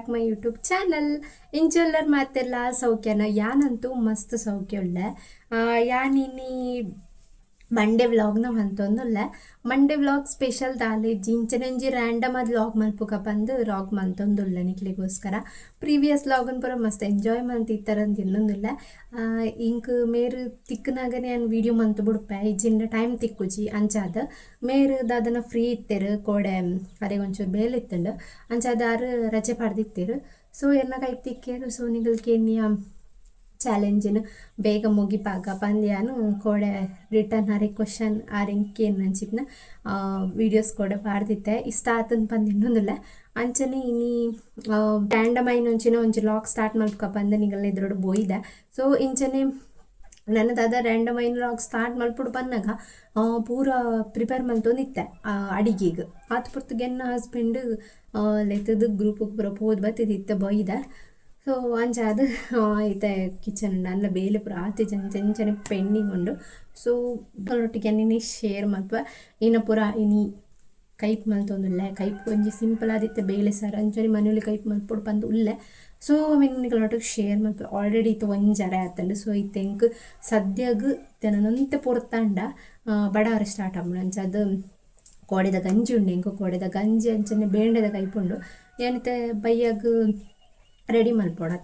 Back my YouTube channel ಇಂಜಲ್ಲರ್ ಮಾತೆಲ್ಲ ಸೌಖ್ಯನ ಯಾನಂತೂ ಮಸ್ತ್ ಸೌಖ್ಯ ಉಳ್ಳೆ ಯಾನಿನಿ ಮಂಡೇ ವ್ಲಾಗ್ನ ಮಂತೊಂದುಲ್ಲ ಮಂಡೇ ವ್ಲಾಗ್ ಸ್ಪೆಷಲ್ ದಾಲೆ ಜಿಂಚನಂಜಿ ರ್ಯಾಂಡಮ್ ಅದು ವ್ಲಾಗ್ ಮಲ್ಪುಗ ಬಂದು ವ್ಲಾಗ್ ಮಂತೊಂದುಲ್ಲ ನಿಕ್ಲಿಗೋಸ್ಕರ. ಪ್ರೀವಿಯಸ್ ವ್ಲಾಗನ್ ಪೂರ ಮಸ್ತ್ ಎಂಜಾಯ್ ಮಂತ್ ಇತ್ತರಂತ ಇನ್ನೊಂದಿಲ್ಲ ಇಂಕ್ ಮೇರು ತಿಕ್ಕನಾಗ ನಾನು ವಿಡಿಯೋ ಮಂತ್ ಬಿಡ್ಪೆ. ಇಜ್ಜಿಂದ ಟೈಮ್ ತಿಕ್ಕುಜಿ ಅಂಚಾದ. ಮೇರು ದಾದನ ಫ್ರೀ ಇತ್ತೇರು, ಕೋಡೆ ಅದೇ ಒಂಚೂರು ಬೇಲೆ ಇತ್ತಂಡು. ಅಂಚಾದ ಆರು ರಜೆ ಪಡೆದಿತ್ತೇರು. ಸೊ ಎನ್ನ ಕೈ ತಿಕ್ಕೇರು. ಸೊ ನಿಗಲ್ಕೆ ಚಾಲೆಂಜಿನ ಬೇಗ ಮುಗಿಪಾಗ ಪಂದ್ಯಾನು ಕೋಡೆ ರಿಟರ್ನ್ ಆರೆ ಕ್ವಶನ್ ಆರೆಂಕ್ ಅಂಚಿತ್ನ ವೀಡಿಯೋಸ್ ಕೂಡ ಪಾಡ್ದಿತ್ತೆ. ಇಷ್ಟ ಆತನ ಪಂದ್ ಇನ್ನೊಂದಿಲ್ಲ. ಅಂಚನೆ ಇನಿ ರ್ಯಾಂಡಮ್ ಆಯ್ನ ಒಂಚಿನ ಒಂಚು ಲಾಕ್ ಸ್ಟಾರ್ಟ್ ಮಾಡ್ಕ ಬಂದೆ ನಿಗಲ್ಲ ಇದ್ರೊಡು ಬೋಯ್ದೆ. ಸೊ ಇಂಚನೆ ನನ್ನ ದಾದ ರ್ಯಾಂಡಮ್ ಲಾಗ್ ಸ್ಟಾರ್ಟ್ ಮಲ್ಪುಡು ಬಂದಾಗ ಪೂರ ಪ್ರಿಪೇರ್ ಮಲ್ತೊಂದಿತ್ತೆ ಅಡಿಗೆಗೆ. ಆತ ಪುರ್ತಗೆನ್ನ ಹಸ್ಬೆಂಡ್ ಲೆತ್ತದ ಗ್ರೂಪ್ ಪೂರ ಪೋದ್ ಬತ್ತಿದಿತ್ತೆ ಬೈದೆ ಸೊ ಅಂಚಾದ್ ಐತೆ ಕಿಚನ್ ನನ್ನ ಬೇಲೆ ಆತೆ ಜಂಚನೆ ಪೆಂಡಿಂಗ್ ಉಂಡು. ಸೊ ಒಟ್ಟಿಗೆ ನೀನು ಶೇರ್ ಮಲ್ಪ ಇನ್ನ ಪೂರ ಇನಿ ಕೈಪ್ ಮಲ್ತೊಂದುಲ್ಲೆ ಕೈಪ್ ಒಂಜಿ ಸಿಂಪಲ್ ಆದಿತ್ತೆ ಬೇಳೆ ಸಾರು ಅಂಚನೆ ಮನೆಯಲ್ಲಿ ಕೈಪ್ ಮಲ್ಪೊಡು ಪಂದ್ ಉಲ್ಲೆ. ಸೊ ನಿಗಳೊಟ್ಟಿಗೆ ಶೇರ್ ಮಲ್ಪುವ ಆಲ್ರೆಡಿ ಇತ್ತು ಒಂಜರೆ ಆತಂಡು ಸೊ ಇತ್ತೆಂಕ್ ಸದ್ಯಗ್ ಇತ್ತೆ ಪೊರ್ತಾಂಡ ಬಡಾರ ಸ್ಟಾರ್ಟ್ ಆಪುಂಡು ಅಂಚಾದ್ ಕೋಡೆದ ಗಂಜಿ ಉಂಡು ಎಂಕ್ ಕೋಡೆದ ಗಂಜಿ ಅಂಚನೆ ಬೇಂಡೆದ ಕೈಪುಂಡು ಏನಿತ್ತೆ, ಬೈಯಾಗ್ ರೆಡಿ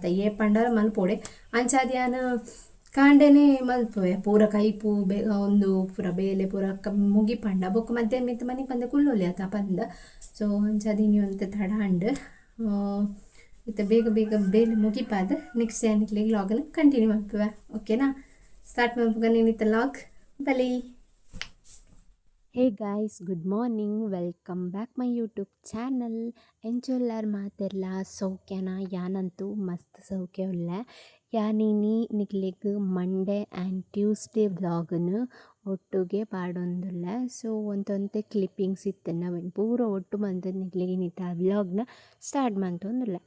ಏ ಪಂಡರ ಮಲ್ಪೊಡೆ. ಅಂಚಾದ್ಯಾನ ಕಾಂಡೆನೆ ಮಲ್ಪುವೆ ಪೂರ ಕೈಪು, ಬೇ ಒಂದು ಪೂರ ಬೇಲೆ, ಪೂರ ಮುಗಿ ಪಂಡ. ಬೊಕ್ಕ ಮಧ್ಯಾಹ್ನ ಮಿತ್ತ ಮನೆ ಪಂದ ಕುಲ್ಲೊಲಿ ಆತ ಪಂದ. ಸೊ ಅಂಚಾದೀನಿ ಒಂತೆ ತಡ ಅಂಡ್ ಇತ್ತ ಬೇಗ ಬೇಗ ಬೇಲೆ ಮುಗಿಪಾದ ನೆಕ್ಸ್ಟ್ ಏನಿಕ್ಲಿ ಲಾಗನ್ನು ಕಂಟಿನ್ಯೂ ಮಲ್ಪುವೆ. ಓಕೆನಾ ಸ್ಟಾರ್ಟ್ ಮಲ್ಪುಗ ನೀನಿತ್ತ ಲಾಗ್ ಬಲಿ. Hey guys good morning welcome back my YouTube channel ಎಂಚೊಲ್ಲಾರ್ ಮಾತೆಲ್ಲ ಸೌಖ್ಯನ ಯಾನಂತೂ ಮಸ್ತ್ ಸೌಖ್ಯ ಉಳ್ಳೆ ಯಾನಿನಿ ನಿಕ್ಲೆಗ್ ಮಂಡೇ ಆ್ಯಂಡ್ ಟ್ಯೂಸ್ಡೇ ವ್ಲಾಗನ್ನು ಒಟ್ಟುಗೆ ಪಾಡೊಂದುಲ್ಲ ಸೊ ಒಂದೊಂದೇ ಕ್ಲಿಪ್ಪಿಂಗ್ಸ್ ಇತ್ತನ್ನ ಪೂರ ಒಟ್ಟು ಮಂದಿ ನಿಕ್ಲೆಗ್ ಇನ್ನಿತ್ತ ವ್ಲಾಗ್ನ ಸ್ಟಾರ್ಟ್ ಮಂತೊಂದುಲ್ಲ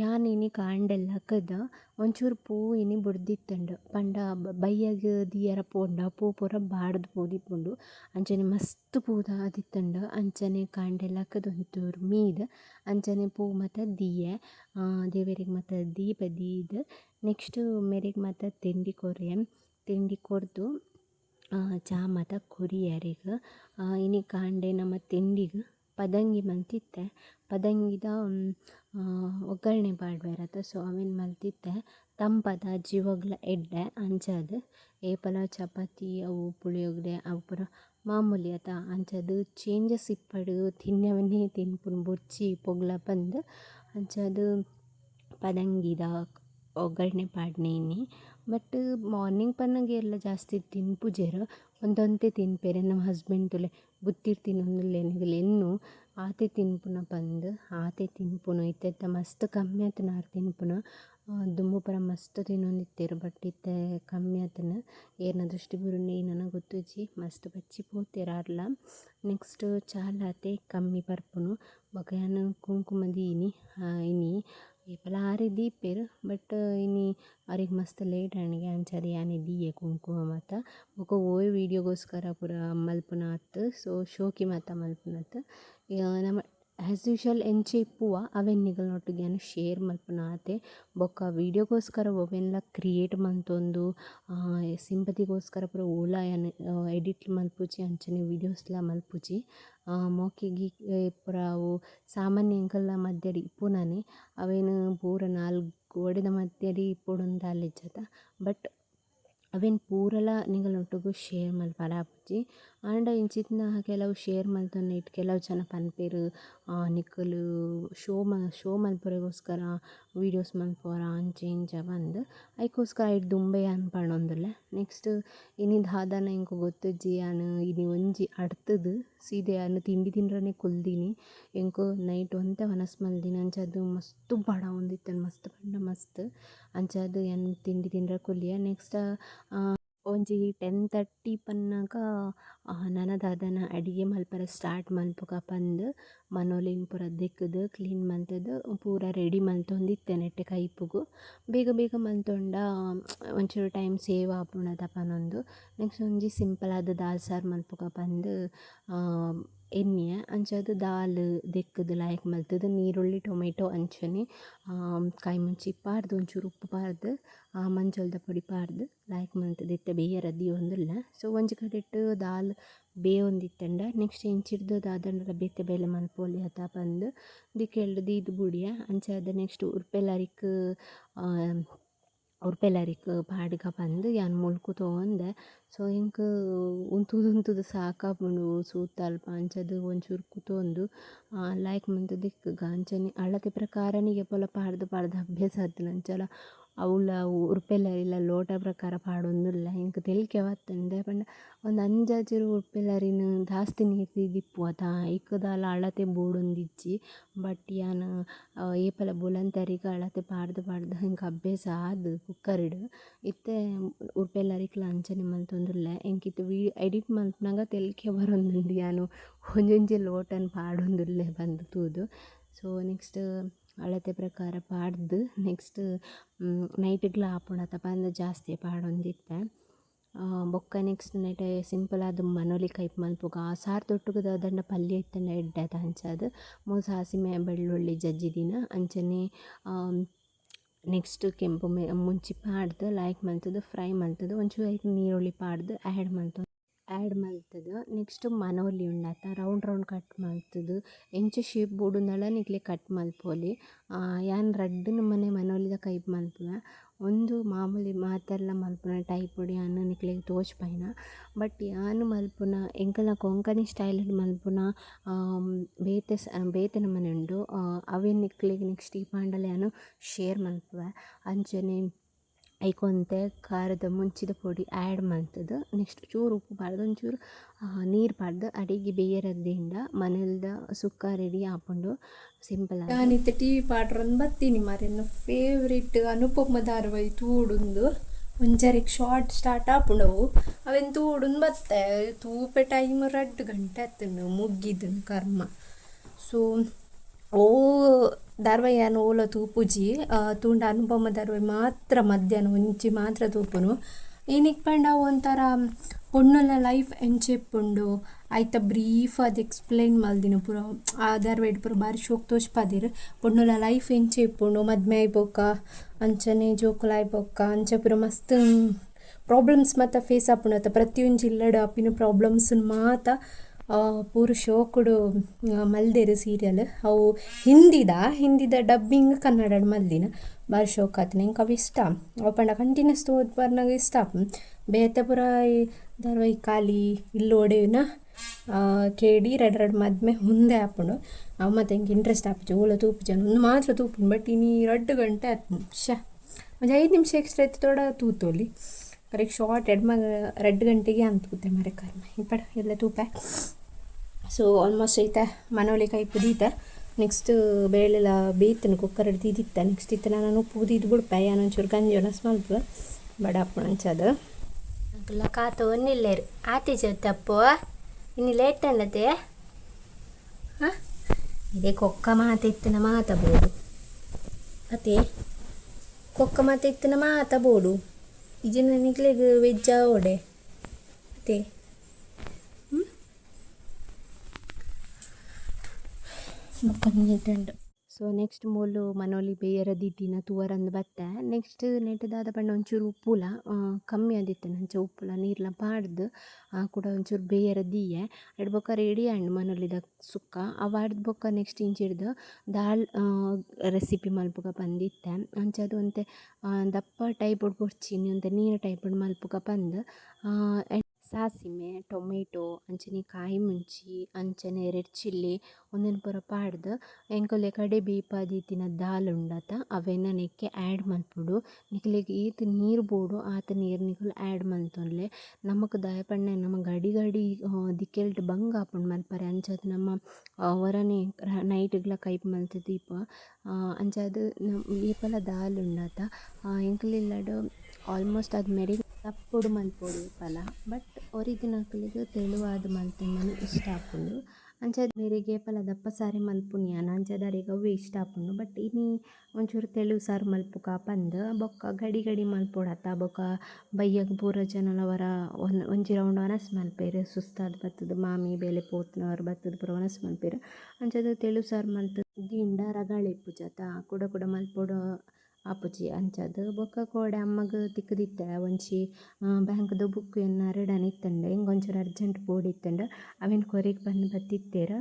ಯಾನ್ ಇನಿ ಕಾಂಡೆಲ್ಲಕದ ಒಂಚೂರು ಪೂ ಇನಿ ಬುಡ್ದಿತ್ತಂಡು. ಪಂಡ ಬಯ್ಯಗ್ ದಿಯರ ಪೋಂಡ, ಪೂ ಪೂರ ಬಾಡ್ದ್ ಪೋದಿಪ್ಪುಂಡು ಅಂಚನೆ ಮಸ್ತ್ ಪೂದ ಆದಿತ್ತಂಡ ಅಂಚನೆ ಕಾಂಡೆಲ್ಲಕದ ಒಂಚೂರು ಮೀದ್, ಅಂಚನೆ ಪೂ ಮಾತ ದಿಯೆ ದೇವೆರೆಗ್ ಮಾತ ದೀಪ ದೀದ್, ನೆಕ್ಸ್ಟ್ ಮೇರೆಗ್ ಮಾತ ತಿಂಡಿ ಕೊರೆ. ತಿಂಡಿ ಕೊರ್ದು ಚಾ ಮಾತ ಕುರಿಯರೆಗ್ ಇನಿ ಕಾಂಡೆ ನಮ್ಮ ತಿಂಡಿಗ್ ಪದಂಗಿ ಮಲ್ತಿತ್ತೆ. ಪದಂಗಿದ ಒಗ್ಗರಣೆ ಪಾಡ್ವೆರತ ಸೊ ಅವೆನ್ ಮಲ್ತಿತ್ತೆ? ತಂಪದ ಜೀವಗ್ಲ ಎಡ್ಡೆ ಅಂಚಾದ್ ಏಪಲ, ಚಪಾತಿ, ಅವು ಪುಳಿಯೋಗರೆ, ಅವು ಪೂರ ಮಾಮೂಲಿ ಅತ ಅಂಚಾದ್ ಚೇಂಜಸ್ ಇಪ್ಪಡ್ ತಿನ್ನವನ್ನೇ ತಿನ್ಪುನು ಬೊಚ್ಚಿ ಪೊಗ್ಲ ಪಂದ್. ಅಂಚಾದ್ ಪದಂಗಿದ, ಒಗ್ಗರಣೆ ಪಾಡ್ನೆನಿ ಬಟ್ ಮಾರ್ನಿಂಗ್ ಪನ್ನಗೆಲ್ಲ ಜಾಸ್ತಿ ತಿನ್ಪುಜೆರ್ ಒಂದೊಂತೆ ತಿನ್ಪೆರ್ ನಮ್ಮ ಹಸ್ಬೆಂಡ್ ತುಲೆ ಬುತ್ತಿರ್ ತಿನ್ನೊಂದುಲ್ಲೆ ಎನ್ನು ಆತೆ ತಿನ್ಪುನ ಪಂದ್, ಆತೆ ತಿನ್ಪುನು, ಇತ್ತೆತ್ತ ಮಸ್ತ್ ಕಮ್ಮಿ ಆತುನಾರ್ ತಿನ್ಪುನ. ದುಂಬು ಪೂರ ಮಸ್ತ್ ತಿನೊಂದಿತ್ತೆರ್ ಬಟ್ ಇತ್ತೆ ಕಮ್ಮಿ ಆತುನ. ಏರ್ನ ದೃಷ್ಟಿ ಬುರುಂಡೆ ನನಗೆ ಗೊತ್ತುಜಿ ಮಸ್ತ್ ಬಚ್ಚಿ ಪೋತೆರ್ ಆರ್ಲ. ನೆಕ್ಸ್ಟ್ ಚಾಲಾತೆ ಕಮ್ಮಿ ಬರ್ಪುನು ಬೊಕ ಯಾನ್ ಕುಂಕುಮ ದೀನಿ ಇನಿ. ಏಪಲ ಆರಿ ದೀಪೆರ್ ಬಟ್ ಇನಿ ಅವ್ರಿಗೆ ಮಸ್ತ್ ಲೇಟ್ ಆಂಡ್ಗೆ ಅಂಚಾದ್ ಯಾನೆ ದೀಯೆ ಕುಂಕುಮ ಮಾತ ಬೊಕ ಒವ್ವೇ ವೀಡಿಯೋಗೋಸ್ಕರ ಪೂರ ಮಲ್ಪುನ ಸೊ ಶೋಕಿ ಮಾತ ಮಲ್ಪುನತ್ ನಮ ಆ್ಯಸ್ ಯೂಶುವಲ್ ಎಂಚೆ ಇಪ್ಪುವ ಅವೆನ್ ನಿಕಲ್ನೊಟ್ಟಿಗೆ ಶೇರ್ ಮಲ್ಪುನ ಆತೆ ಬೊಕ್ಕ ವೀಡಿಯೋಗೋಸ್ಕರ ಒವೆನ್ಲ ಕ್ರಿಯೇಟ್ ಮಂತೊಂದು ಸಿಂಪತಿಗೋಸ್ಕರ ಪೂರ ಓಲಾ ಯಾನ್ ಎಡಿಟ್ ಮಲ್ಪುಜಿ ಅಂಚನೆ ವೀಡಿಯೋಸ್ಲ ಮಲ್ಪುಜಿ ಮೊಕ್ಕೆಗ್ ಪೂರ ಅವು ಸಾಮಾನ್ಯ ಎಂಕಲ್ನ ಮಧ್ಯಡ್ ಇಪ್ಪುನನೆ ಅವೆನ್ ಪೂರ ನಾಲ್ಕು ಗೋಡೆದ ಮಧ್ಯಡ್ ಇಪ್ಪೊಡುಂದು ದಾಲೆಜ್ಜತ ಬಟ್ ಅವೆನ್ ಪೂರಲ ನಿಕಲ್ನೊಟ್ಟುಗು ಶೇರ್ ಮಲ್ಪರೆ ಆಪುಜಿ ಆಂಡ ಇಂಚಿತ್ನ ಕೆಲವು ಶೇರ್ ಮಲ್ತೊಂದು ಇಟ್ಟು ಕೆಲವು ಜನ ಪನ್ಪೆರ್ ನಿಕ್ಕಲು, ಶೋ ಮ, ಶೋ ಮಲ್ಪೊರೆಗೋಸ್ಕರ ವೀಡಿಯೋಸ್ ಮಲ್ಪೊರ ಅಂಚೆ, ಇಂಚ ಪಂದ್ ಐಕೋಸ್ಕರ ಐಟ್ ದುಂಬೆ ಅನ್ಪಣೊಂದಲ್ಲ ನೆಕ್ಸ್ಟ್ ಇನಿ ದಾದನ ಎಂಕ್ ಗೊತ್ತಿಜ್ಜಿ ಯಾನ್ ಇನಿ ಒಂಜಿ ಅಡ್ತದ. ಸೀದೆ ಯಾನ್ ತಿಂಡಿ ತಿಂದ್ರೆ ಕುಲ್ದಿನಿ. ಎಂಕು ನೈಟ್ ಒಂತೆ ವನಸ್ ಮಲ್ದಿನಿ. ಅದು ಮಸ್ತ್ ಬಡ ಉಂದಿತ್ತನ್ ಮಸ್ತ್ ಪಂಡ ಮಸ್ತ್. ಅಂಚಾದ್ ಯಾನ್ ತಿಂಡಿ ತಿಂದ್ರೆ ಕುಲ್ಲಿಯ ನೆಕ್ಸ್ಟ್ ಒಂಜಿ ಟೆನ್ ತರ್ಟಿ ಪನ್ನಗ ನನ ದಾದನ ಅಡಿಗೆ ಮಲ್ಪರೆ ಸ್ಟಾರ್ಟ್ ಮಲ್ಪಕ ಪಂದ್, ಮನೊಲಿನ್ ಪೂರ ದೆಕ್ಕುದು, ಕ್ಲೀನ್ ಮಲ್ತುದು, ಪೂರ ರೆಡಿ ಮಲ್ತೊಂದಿತ್ತೆ ನೆಟ್ಟೆ ಕೈಪುಗು. ಬೇಗ ಬೇಗ ಮಲ್ತೊಂಡ, ಒಂಚೂರು ಟೈಮ್ ಸೇವ್ ಆಪುಂಡತ ಪನೊಂದು. ನೆಕ್ಸ್ಟ್ ಒಂಜಿ ಸಿಂಪಲ್ ಆದ ದಾಲ್ ಸಾರು ಮಲ್ಪಕ ಪಂದ್ ಎಣ್ಣೆ ಅಂಚಾದ್ ದಾಲ್ ದೆಕ್ಕುದು ಲಾಯ್ಕ್ ಮಲ್ತುದು ನೀರುಳ್ಳಿ, ಟೊಮೆಟೊ, ಅಂಚನೆ ಕಾಯಿ ಮುಂಚಿ ಪಾರ್ದ್ ಒಂಚೂರು ಉಪ್ಪು ಪಾರ್ದ್ ಮಂಜೊಲ್ದ ಪೊಡಿ ಪಾರ್ದ್ ಲಾಯ್ಕ್ ಮಲ್ತ್ ದೆತ್ತ ಬೇಯರೆ ಒಂದಿಲ್ಲ. ಸೊ ಒಂಜಿ ಕಡೆಟ್ ದಾಲ್ ಬೇಯೊಂದಿತ್ತಂಡ ನೆಕ್ಸ್ಟ್ ಎಂಚಿರ್ದ್ ದಾದಂಡಲ ಬೇತೆ ಬೇಲೆ ಮಲ್ಪೊಲಿ ಅತ ಪಂದ್ ದಿಕ್ಕೆಲ್ಡ್ ದೀದ್ ಬುಡಿಯ. ಅಂಚಾದ್ ನೆಕ್ಸ್ಟ್ ಉರ್ಪೆಲರಿಕ್ ಉರ್ಪೆಲರಿಕ್ ಪಾಡ್ಗ ಬಂದು ಯಾನ್ ಮುಲ್ಕು ತೂಂದೆ ಸೊ ಎಂಕ್ ಉಂತುದು ಉಂತುದು ಸಾಕಾಪುಂಡು ಸೂತ್ ಅಲ್ಪ ಅಂಚಾದ್ ಒಂಚೂರು ಕುತೊಂದು ಲಾಯ್ಕ್ ಮಂತುದಿಕ್ ಗ ಅಂಚನೆ ಅಳತೆ ಪ್ರಕಾರನಿಗೆ ಪೊಲ ಪಾಡ್ದ್ ಪಾಡ್ದ್ ಅಭ್ಯಾಸ ಆತುಂಡು ಅಂಚಾಲ ಅವ್ಲ ಉರ್ಪೆಲರಿಲ ಲೋಟ ಪ್ರಕಾರ ಪಾಡೊಂದುಲ್ಲ ಎಂಕ್ ತೆಲಿಕೆ ದಾಯೆ ಪಂಡ ಒಂಜಿ ಅಂಜಾಜುರು ಉರ್ಪೆಲರಿನ್ ದಾಸ್ತಿ ನೀರ್ ದ್ ದಿಪ್ಪುವೆತ ಐಕ್ ದಾಲ ಅಳತೆ ಬೋಡೊಂದಿಜ್ಜಿ ಬಟ್ ಏಪಲ ಬುಲಂತರಿಗ ಅಳತೆ ಪಾಡ್ದ್ ಪಾಡ್ದ್ ಎಂಕ್ ಅಭ್ಯಾಸ ಆದ್ ಕುಕ್ಕರ್ಡ್. ಇತ್ತೆ ಉರ್ಪೆಲರಿಕ್ಲ ಅಂಚನೆ ಮಲ್ತೊಂದುಲ್ಲೆ ಎಂಕ್ ಎಂಕಿತ್ತು ವೀ ಎಡಿಟ್ ಮಲ್ಪುನಗ ತೆಲಿಕೆ ಬರೊಂದುಂಡು ಯಾನ್. ಒಂಜೊಂಜಿ ಲೋಟನ್ ಪಾಡೊಂದುಲ್ಲೆ ಪಂದ್ ತೂದ್. ಸೊ ನೆಕ್ಸ್ಟ್ ಅಳತೆ ಪ್ರಕಾರ ಪಾಡ್ದ್. ನೆಕ್ಸ್ಟ್ ನೈಟ್ಗ್ಲ ಆಪುಂಡತ ಪಂದ್ ಜಾಸ್ತಿ ಪಾಡೊಂದಿತ್ತೆ. ಬೊಕ್ಕ ನೆಕ್ಸ್ಟ್ ನೆಟೆ ಸಿಂಪಲ್ ಆದ್ ಮನೊಲಿ ಕೈಪ್ ಮಲ್ಪುಗ ಸಾರ್ ತೊಟ್ಟುಗು ದಾದಂಡ ಪಲ್ಯ ಇತ್ತೆಂಡ ಎಡ್ಡೆತ ಅಂಚಾದ್ ಮೂಲು ಬೆಳ್ಳುಳ್ಳಿ ಜಜ್ಜಿದಿನ ಅಂಚನೆ ನೆಕ್ಸ್ಟ್ ಕೆಂಪು ಮೆ, ಮುಂಚಿ ಪಾಡ್ದ್ ಲೈಕ್ ಮಲ್ತದ ಫ್ರೈ ಮಲ್ತದ ಒಂಚೂರು ಐಕ್ ನೀರುಳ್ಳಿ ಪಾಡ್ದು ಆ್ಯಡ್ ಮಲ್ತೊಂದು ಆ್ಯಡ್ ಮಲ್ತದ ನೆಕ್ಸ್ಟ್ ಮನೋಲಿ ಉಂಡಾತ ರೌಂಡ್ ರೌಂಡ್ ಕಟ್ ಮಲ್ತದ ಎಂಚ ಶೇಪ್ ಬೋಡುಂಡಲ ನಿಕ್ಲೆ ಕಟ್ ಮಲ್ಪೊಲಿ ಯಾನ್ ರಡ್ಡ್ ನಮ್ಮನೆ ಮನೋಲಿದ ಕೈಪ್ ಮಲ್ಪುನ ಒಂದು ಮಾಮೂಲಿ ಮಾತೆರ್ಲ ಮಲ್ಪುನ ಟೈಪುಡಿ ಯಾನ್ ನಿಕ್ಲೆಗ್ ತೋಜ್ಪಾಯಿನ ಬಟ್ ಯಾನ್ ಮಲ್ಪುನ ಎಂಕಲ್ನ ಕೊಂಕಣಿ ಸ್ಟೈಲ್ಡ್ ಮಲ್ಪುನ ಬೇತೆ ಬೇತೆ ನಮನೆ ಉಂಡು ಅವೆನ್ ನಿಕ್ಲೆಗ್ ನೆಕ್ಸ್ಟ್ ಈ ಪಂಡಲ ಶೇರ್ ಮಲ್ಪುವೆ. ಅಂಚನೆ ಐಕ್ ಖಾರದ ಮುಂಚಿದ ಪುಡಿ ಆ್ಯಡ್ ಮಾಡ್ತದ. ನೆಕ್ಸ್ಟ್ ಚೂರು ಉಪ್ಪು ಬಾರ್ದು ಒಂಚೂರು ನೀರ್ ಬಾರ್ದು, ಅಡಿಗೆ ಬೇಯರದಿಂದ ಮನೆಲ್ದ ಸುಕ್ಕ ರೆಡಿ ಆಪುಂಡು ಸಿಂಪಲ್ ನಾನಿತ್ತೆ ಟಿ ವಿ ಪಾಡ್ರೊಂದು ಬತ್ತೀನಿ ಮಾರೆ ನನ್ನ ಫೇವ್ರೇಟ್ ಅನುಪಮ ಧಾರವಾಹಿ ತೂಡುಂದು ಒಂಜಾರಿಗೆ ಶಾರ್ಟ್ ಸ್ಟಾರ್ಟ್ ಆಪುಂಡವು ಅವೆನ್ ತೂಡುಂದು ಬತ್ತೆ. ತೂಪೆ ಟೈಮ್ ರಡ್ಡ್ ಗಂಟೆ ಆತುಂಡು ಮುಗ್ಗಿದ್ದು ಕರ್ಮ. ಸೊ ಓ ಧಾರಾವಾಹಿ ಯಾನ್ ಓಲ ತೂಪುಜಿ ತೂಂಡ ಅನುಪಮ ಧಾರಾವಾಹಿ ಮಾತ್ರ ಮಧ್ಯಾಹ್ನ ಒಂಜಿ ಮಾತ್ರ ತೂಪುನು. ಏನಿಕ್ ಪಂಡ ಒಂಥರ ಪೊಣ್ಣುಲ ಲೈಫ್ ಎಂಚ ಇಪ್ಪುಂಡು ಐತ ಬ್ರೀಫ್ ಆದ್ ಎಕ್ಸ್ಪ್ಲೈನ್ ಮಲ್ದಿನ ಪೂರ. ಆ ಧಾರಾವಾಹಿಡ್ ಪೂರ ಬಾರಿ ಶೋಕ್ ತೋಜ್ಪಾದೆರ್ ಪೊಣ್ಣುಲ ಲೈಫ್ ಎಂಚ ಇಪ್ಪುಂಡು ಮದ್ಮೆ ಆಯ್ಬೋಕ, ಅಂಚನೆ ಜೋಕುಲ ಆಯ್ಬೋಕ, ಅಂಚ ಪೂರ ಮಸ್ತ್ ಪ್ರಾಬ್ಲಮ್ಸ್ ಮಾತ ಫೇಸ್ ಆಪುಂಡತ್ತ ಪ್ರತಿಯೊಂದು ಜಿಲ್ಲಡ ಅಪ್ಪಿನ ಪ್ರಾಬ್ಲಮ್ಸ್ ಮಾತ ಪೂರ ಶೋಕುಡು ಮಲ್ದೆರ್ ಸೀರಿಯಲ್ ಅವು ಹಿಂದಿದ ಹಿಂದಿದ ಡಬ್ಬಿಂಗ್ ಕನ್ನಡಡ್ ಮಲ್ದಿನ. ಬಾರಿ ಶೋಕ್ ಆತ ಎಂಕ್ ಅವು ಇಷ್ಟ? ಅವು ಪಂಡ ಕಂಟಿನ್ಯೂಸ್ ತೋದ್ ಬರ್ನಾಗ ಇಷ್ಟ? ಆಪುಂಡು ಬೇತೆ ಪೂರ ಈ ರೆಡ್ ಒಡೆಯುನ ಕೇಡಿ ರಡ್ಡ್ ರಡ್ಡ್ ಮದ್ಮೆ ಮುಂದೆ ಆಪುಂಡು ಅವು ಮತ್ತೆ ಎಂಕ್ ಇಂಟ್ರೆಸ್ಟ್ ಆಪುಜಿ ಓಲ ತೂಪುಜಿ ಒಂದು ಮಾತ್ರ ತೂಪುಂಡು ಬಟ್ ಇನಿ ಎರಡು ಗಂಟೆ ಆತುಂಡು ಶಾ. ಒಂದು ಐದು ನಿಮಿಷ ಎಕ್ಸ್ಟ್ರಾ ಇತ್ತ್, ತೋಡ ತೂತೊಲಿ. ಕರೆಕ್ಟ್ ಶಾರ್ಟ್ ರೆಡ್ ಮಗ ರೆಡ್ ಗಂಟೆಗೆ ಅಂದ್ ಮರೆ ಕರ್ಮ. ಇಪ್ಪಡ ಎಲ್ಲ ತೂಪೆ. ಸೊ ಆಲ್ಮೋಸ್ಟ್ ಐತ ಕೈ ದೀತ ನೆಕ್ಸ್ಟ್ ಬೇಳೆಲ ಕುಕ್ಕರ್ ಹಿಡ್ದು ಇದಿತ್ತ ನೆಕ್ಸ್ಟ್ ಇತ್ತ ನಾನು ಉಪ್ಪು ದೀದ್ ಬುಡ್ಪೆ ಯಾನ್ ಒಂಚೂರು ಗಂಜಿ ಮಲ್ಪುವೆ ಬಡ ಆಪುಂಡು ಅಂಚಾದ್ ಅಂಕಲ್ನ ಕಾತ ಒನ್ನಿಲ್ಲೆರ್ ಆತಿ ತಪ್ಪು ಇನ್ನು ಲೇಟ್ ಅನ್ನತೆ ಹಾಂ? ಇದೇ ಕೊಕ್ಕ ಮಾತ ಇತ್ತಿನ ಮಾತ ಬೋಡು. ಅತೆ ಕೊಕ್ಕ ಮಾತ ಇತ್ತಿನ ಮಾತ ಬೋಡು ಇಜಿನ ನಿಕ್ಲೆಗ್ ವೆಜ್ಜ ಒಡೆ ಅತೆ ಬೊಕ್ಕ ಸೊ ನೆಕ್ಸ್ಟ್ ಮೂಲು ಮನೋಲಿ ಬೇಯರ ದಿದ್ದಿನ ತೂವರಂದು ಬತ್ತೆ. ನೆಕ್ಸ್ಟ್ ನೆಟ್ಟದಾದ ಪಂಡ ಒಂಚೂರು ಉಪ್ಪುಲ. ಕಮ್ಮಿ ಆದಿತ್ತೆ ನಂಚ ಉಪ್ಪುಲ ನೀರ್ಲ ಪಾಡ್ದ್ ಕೂಡ ಒಂಚೂರು ಬೇಯರ ದೀಯೆ ಎರಡು ಬೊಕ್ಕ ರೆಡಿ ಆಂಡ್ ಮನೋಲಿದ ಸುಕ್ಕ. ಅವಾಡ್ದು ಬೊಕ್ಕ ನೆಕ್ಸ್ಟ್ ಇಂಚಿಡ್ದು ದಾಳ್ ರೆಸಿಪಿ ಮಲ್ಪುಗ ಪಂದಿತ್ತೆ ಅಂಚದು ಒಂತೆ ದಪ್ಪ ಟೈಪ್ ಪೊರ್ಚಿನಿ ಒಂತೆ ನೀರ್ ಟೈಪ್ ಮಲ್ಪುಗ ಪಂದ್ ಸಾಸಿಮೆ ಟೊಮೆಟೊ, ಅಂಚನೆ ಕಾಯಿ ಮುಂಚಿ, ಅಂಚನೆ ರೆಡ್ ಚಿಲ್ಲಿ, ಒಂದೊಂದು ಪೂರ ಪಾಡ್ದ್ ಎಂಕುಲೆ ಕಡೆ ಬೀಪಾದೀತಿನ ದಾಲ್ ಉಂಡತ ಅವೆನ್ ನೆಕ್ಕೆ ಆ್ಯಡ್ ಮನ್ಪುಡು ನಿಕ್ಲೆಗ್ ಏತ್ ನೀರ್ ಬೋಡು, ಆತ ನೀರ್ ನಿಕುಲು ಆ್ಯಡ್ ಮಲ್ತೊನ್ಲೆ ನಮಕ್ ದಾಯೆ ನಮ್ಮ ನಮ ಗಡಿ ಗಡಿ ದಿಕ್ಕೆಲ್ಟ್ ಬಂಗ ಆಪುಂಡು ಮಲ್ಪರೆ ಅಂಚಾದ್ ನಮ್ಮ ಒರನೆ ನೈಟ್ಗ್ಲ ಕೈಪ್ ಮಲ್ತ್ ದೀಪ. ಅಂಚಾದ್ ಏಪಲ ದಾಲ್ ಉಂಡತ ಎಂಕುಲೆಲ್ಲಡ್ ಆಲ್ಮೋಸ್ಟ್ ಅದು ಮೆರಿ ತಪ್ಪುಡು ಮಲ್ಪೊಡು ಏಪಲ ಬಟ್ ಮಲ್ತುಂಡನೆ ಇಷ್ಟ ಆಪುಂಡು ಅಂಚಾದ್ ಮೇರೆಗೆ ಏಪಲ ದಪ್ಪ ಸಾರಿ ಮಲ್ಪುನಿಯ ಅಂಚಾದ್ ಅವು ಇಷ್ಟ ಆಪುಂಡು ಬಟ್ ಇನಿ ಒಂಚೂರು ತೆಳು ಸಾರು ಮಲ್ಪು ಪಂದ್ ಬೊಕ್ಕ ಗಡಿ ಗಡಿ ಮಲ್ಪೊಡತ, ಬೊಕ್ಕ ಬಯ್ಯಗ್ ಪೂರ ಜನಲವರ ಒನ್ ಒಂಜಿ ರೌಂಡ್ ಒನಸ್ ಮಲ್ಪೇರು, ಸುಸ್ತಾದ್ ಬತ್ತದ ಮಾಮಿ ಬೇಲೆ ಪೋತ್ನವರು ಬತ್ತದ ಪೂರ ಒನಸ್ ಮಲ್ಪೇರು. ಅಂಚದ ತೆಳು ಸಾರು ಮಲ್ತ್ ದಿಂಡ ರಗಾಳೆ ಪೂಜಾತ ಕೂಡ ಕೂಡ ಮಲ್ಪೊಡು ಆಪುಜಿ ಅಂಚಾದ್ ಬೊಕ್ಕ ಕೋಡೆ ಅಮ್ಮಗ್ ತಿಕ್ಕುದಿತ್ತೆ. ಒಂಜಿ ಬ್ಯಾಂಕ್‌ದ ಬುಕ್ ಎನ್ನ ರೆಡಾನ್ ಇತ್ತಂಡ ಎಂಕ್ ಒಂಚೂರು ಅರ್ಜೆಂಟ್ ಬೋಡಿತ್ತಂಡ ಅವೆನ್ ಕೊರೆಗ್ ಬಂದ್ ಬತ್ತಿತ್ತೆರ್?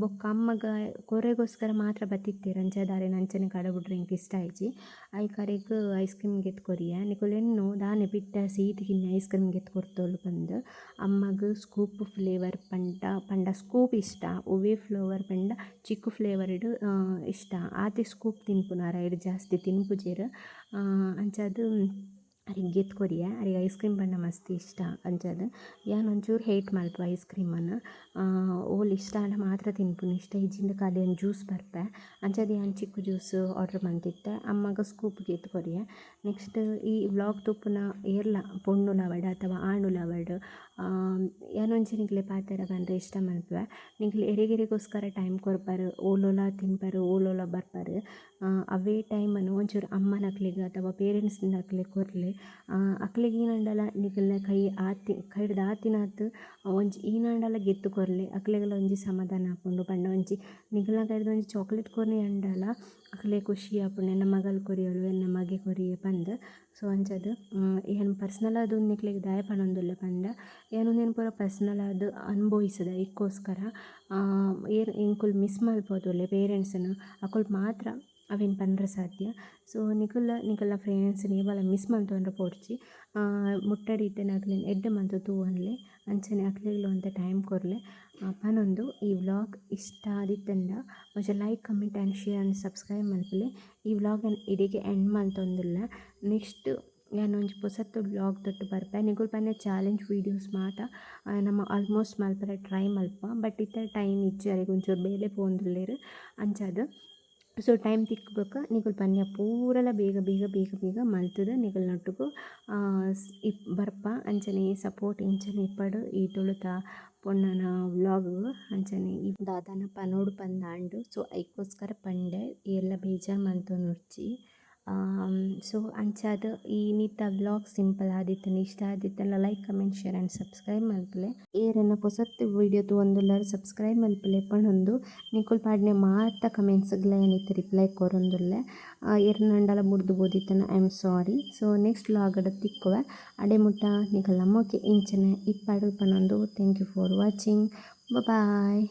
ಬೊಕ್ಕ ಅಮ್ಮಗ ಕೊರೆಗೋಸ್ಕರ ಮಾತ್ರ ಬತ್ತಿತ್ತೆರ್ ಅಂಚ ದಾರೆನ್ ಅಂಚನೆ ಕಡಬುಡ್ರೆ ಇಷ್ಟ ಆಯ್ಜಿ ಐ ಅರೆಗ್ ಐಸ್ ಕ್ರೀಮ್ ಗೆತ್ ಕೊರಿಯ ನಿಕುಲು ದಾನೆ ದಾನೆ ಪಿಟ್ಟ ಸೀಟಿಗಿನ್ ಐಸ್ ಕ್ರೀಮ್ ಗೆತ್ ಕೊರ್ತೋಲು ಪಂದ್ ಅಮ್ಮಗ್ ಸ್ಕೂಪ್ ಫ್ಲೇವರ್ ಪಂಡ ಪಂಡ ಸ್ಕೂಪ್ ಇಷ್ಟ. ಒವೆ ಫ್ಲೇವರ್ ಪಂಡ, ಚಿಕ್ಕು ಫ್ಲೇವರ್‌ಡ್ ಇಷ್ಟ. ಆತೆ ಸ್ಕೂಪ್ ತಿನ್ಪುನಾರ ಐಡ್ ಜಾಸ್ತಿ ತಿನ್ಪುಜೆರ್ ಅಂಚಾದ್ ಅರೆಗ್ ಗೆತ್ ಕೊರಿಯೆ ಅರೆಗ್ ಐಸ್ ಕ್ರೀಮ್ ಬಣ್ಣ ಮಸ್ತ್ ಇಷ್ಟ ಅಂಚಾದ್ ಯಾನ್ ಒಂಚೂರು ಹೇಟ್ ಮಲ್ಪುವ ಐಸ್ ಕ್ರೀಮನ್ನು ಓಲ್ ಇಷ್ಟ ಆಂಡ ಮಾತ್ರ ತಿನ್ಪುನು, ಇಷ್ಟ ಇಜ್ಜಿಂಡ ಖಾಲಿ ಒಂಜಿ ಜ್ಯೂಸ್ ಬರ್ಪೆ. ಅಂಚಾದ್ ಯಾನ್ ಚಿಕ್ಕು ಜ್ಯೂಸ್ ಆರ್ಡರ್ ಮಂತಿತ್ತೆ ಅಮ್ಮಗ ಸ್ಕೂಪ್ ಗೆತ್ ಕೊರಿಯೆ ನೆಕ್ಸ್ಟ್ ಈ ವ್ಲಾಗ್ ತೂಪುನ ಏರ್ಲ ಪೊಣ್ಣುಲವಡ್ ಅಥವಾ ಆಣುಲವಡ್ ಯಾನ್ ಒಂಜಿ ನಿಕ್ಲೆ ಪಾತೆರ ಬಂದರೆ ಇಷ್ಟ ಮಲ್ಪುವೆ ನಿಕ್ಲೆ ಎರೆಗೆರೆಗೋಸ್ಕರ ಟೈಮ್ ಕೊರ್ಪರ್ ಓಲೋಲ ತಿನ್ಪರ್, ಓಲೋಲ ಬರ್ಪರ್. ಅವೇ ಟೈಮನ್ನು ಒಂಚೂರು ಅಮ್ಮನ ಅಕ್ಲೆಗ್ ಅಥವಾ ಪೇರೆಂಟ್ಸ್‌ನ ಅಕ್ಲಿಗೆ ಕೊರ್ಲೆ ಅಕ್ಲೆಗ್ ಈನಂಡಲ ನಿಕಲ್ನ ಕೈ ಆತಿ, ಕೈಡ್ದ್ ಆತಿನಾತ್ ಒಂಜಿ ಈನಾಂಡಲ ಗೆತ್ತು ಕೊರ್ಲೆ ಅಕ್ಲೆಗಲ ಒಂಜಿ ಸಮಾಧಾನ ಆಪುಂಡು. ಪಂಡ ಒಂಜಿ ನಿಕಲ್ನ ಕೈಡ್ದ್ ಒಂಜಿ ಚಾಕ್ಲೇಟ್ ಕೊರ್ನೆ ಅಂಡಲ ಅಕ್ಲೆ ಖುಷಿ ಆಪುಂಡು. ಎನ್ನ ಮಗಲ್ ಕೊರಿಯೊಲು, ಎನ್ನ ಮಗೆ ಕೊರಿಯೆ ಪಂದ್. ಸೊ, ಅಂಚಾದ್ ಏನು ಪರ್ಸನಲ್ ಆದ್ ಉಂದು ನಿಕ್ಲೆಗ್ ದಾಯ ಪನೊಂದುಲ್ಲೆ ಪಂಡ ಯಾನ್ ಉಂದೆನ್ ಪೂರ ಪರ್ಸ್ನಲ್ ಆದ್ ಅನುಭವಿಸದ ಇಕ್ಕೋಸ್ಕರ ಏನು ಎಂಕುಲು ಮಿಸ್ ಮಲ್ಪೋದುಲ್ಲೆ ಪೇರೆಂಟ್ಸನ್ನು ಅಕುಲು ಮಾತ್ರ ಅವೆನ್ ಬಂದರೆ ಸಾಧ್ಯ. ಸೊ ನಿಕುಲ ನಿಕಲ್ನ ಫ್ರೆಂಡ್ಸ್ ನೀವಲ್ಲ ಮಿಸ್ ಮಂತೊಂಡ್ರೆ ಪೋರ್ಚಿ ಮುಟ್ಟಡಿ ಇತ್ತೆನೆ ಅಕ್ಲೆನ್ ಎಡ್ಡೆ ಮಂತ್ ತೂವೊನ್ಲೆ ಅಂಚನೆ ಅಕ್ಲೆಗ್ಲ ಅಂತ ಟೈಮ್ ಕೊರ್ಲೆ ಪನೊಂದು, ಈ ವ್ಲಾಗ್ ಇಷ್ಟ ಆದಿತ್ತಂಡ ಒಂಚ like comment and share and subscribe ಮಲ್ಪುಲೆ ಈ ವ್ಲಾಗ್ ಇಡೀಗೆ ಎಂಡ್ ಮಲ್ತೊಂದುಲ್ಲೆ ನೆಕ್ಸ್ಟ್ ನಾನು ಒಂಜಿ ಪೊಸತ್ತು ವ್ಲಾಗ್ ತೊಟ್ಟು ಬರ್ಪೆ. ನಿಕುಲು ಪನ್ನೆ ಚಾಲೆಂಜ್ ವೀಡಿಯೋಸ್ ಮಾತ. ನಮ್ಮ ಆಲ್ಮೋಸ್ಟ್ ಮಲ್ಪರೆ ಟ್ರೈ ಮಲ್ಪ. ಬಟ್ ಇತ್ತ ಟೈಮ್ ಇಚ್ಚರಿಗೆ ಒಂಚೂರು ಬೇಲೆ ಪೋವೊಂದುಲ್ಲೆರ್ ಅಂಚಾದ್ ಸೊ ಟೈಮ್ ತಿಕ್ಬೇಕು. ನಿಕುಲು ಪನ್ಯ ಪೂರಲ ಬೇಗ ಬೇಗ ಬೇಗ ಬೇಗ ಮಲ್ತುದು. ನಿಕುಲ್ನೊಟ್ಟುಗು ಇಪ್, ಬರ್ಪ, ಅಂಚನೆ, ಸಪೋರ್ಟ್ ಇಂಚನೆ ಇಪ್ಪಡ್, ಈ ತುಳುತ ಪೊಣ್ಣನ ವ್ಲಾಗ್ ಅಂಚನೆ. ದಾದಾನ ಪನೋಡು ಪಂದಾಂಡ್. ಸೊ ಐಕೋಸ್ಕರ ಪಂಡೆ, ಎಲ್ಲ ಬೇಜಾರು ಮಂತು ಮಂತೊಂದುರ್ಚಿ ಸೊ ಅಂಚಾದ್ ಈ ನಿತ್ತ ಬ್ಲಾಗ್ ಸಿಂಪಲ್ ಆದಿತ್ತಂಡ ಇಷ್ಟ ಆದಿತ್ತಲ್ಲ like comment share and subscribe ಮಲ್ಪಲೆ. ಏರನ್ನ ಪೊಸತ್ ವಿಡಿಯೋ ತೂವೊಂದುಲ್ಲೆರ್ ಸಬ್ಸ್ಕ್ರೈಬ್ ಮಲ್ಪುಲೆ. ಪನೊಂದು ನಿಕುಲ್ ಪಾಡ್ನೆ ಮಾತ ಕಮೆಂಟ್ಸ್ಗಳ ಏನಿತ್ತು ರಿಪ್ಲೈ ಕೊರೊಂದುಲ್ಲೆ. ಏರ್ನಂಡಲ ಮುಡ್ದು ಬೋದಿತ್ತನ I am sorry so next ವ್ಲಾಗ್‌ಡ್ ತಿಕ್ಕುವೆ. ಅಡೆ ಮುಟ್ಟ, ನಿಕಲ್ ನಮ್ಮಕ್ಕೆ ಇಂಚನೆ ಇಪ್ಪಾಡು ಪನೊಂದು thank you for watching bye